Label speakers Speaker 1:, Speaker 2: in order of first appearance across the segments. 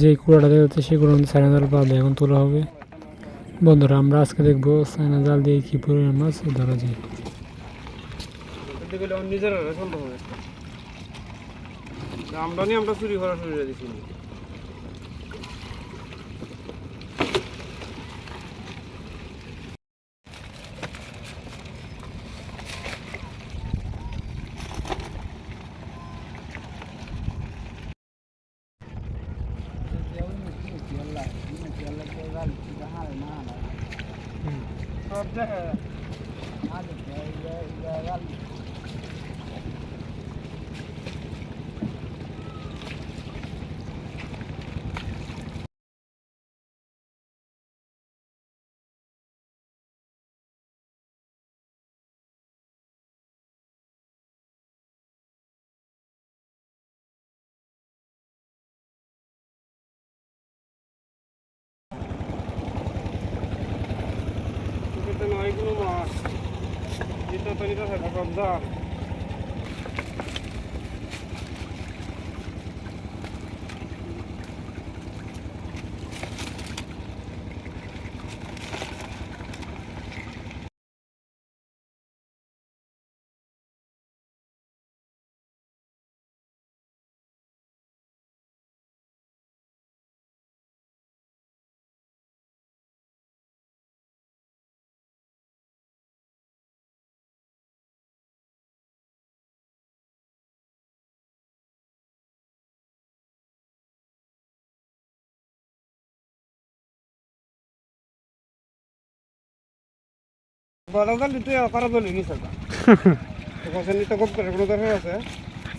Speaker 1: যে কুড়াটা দেখতে সেই কুড়া সাইনা জাল পা দিয়ে এখন তোলা হবে। বন্ধুরা, আমরা আজকে দেখব সাইনা জাল দিয়ে কী পরিমাণ মাছ ধরা যায়।
Speaker 2: আমরা আমার চুরি করা শুরু করে Mm. هذا Assalamualaikum mas. Ano, ah, dito tayo dito sa Kapamdar.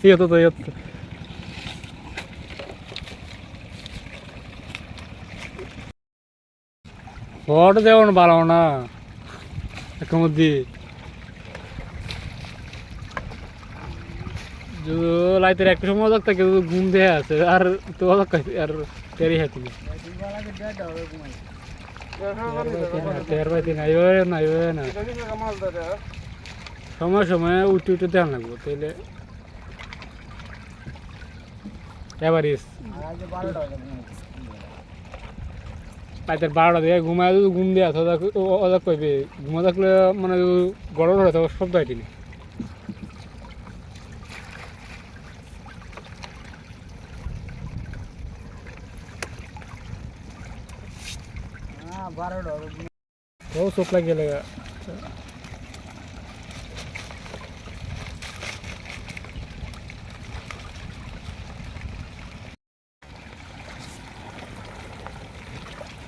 Speaker 1: ইয়তো ইয়তো ভালো না। একটা মধ্যে লাইতের একটা সময় থাকতে কেউ ঘুম দিয়ে আছে। আর তো আর তেরি হাতি তের পাইতে নাই নাই না
Speaker 2: মাছ ধরে
Speaker 1: সময় সময় উঠে উঠে ধ্যান লাগবো তাইলে বারোটা দিয়ে ঘুমায় ঘুম দিয়ে আসো ওদের কইবে ঘুমা থাকলে মানে গরম হয়ে তো শব্দ बहुत सोपला तो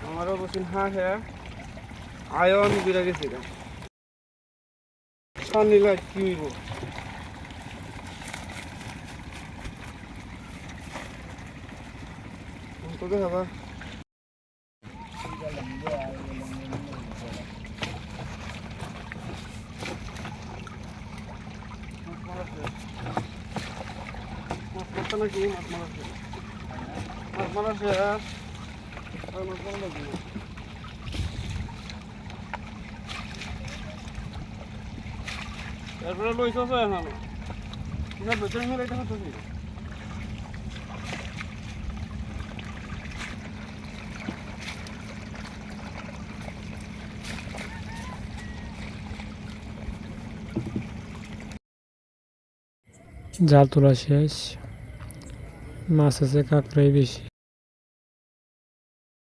Speaker 2: हमारा क्वेश्चन हाँ है। आयन बिरा के सीधा सानीला क्यों वो। उनको क्या हवा। মাছ মারতে নাকি মাছ মারাছে আর মাছ মারা না। লইছ এখন বেতন মেরে এটা হতো
Speaker 1: জাল তোলা শেষ মাছ আছে কাঁকড়াই বেশি।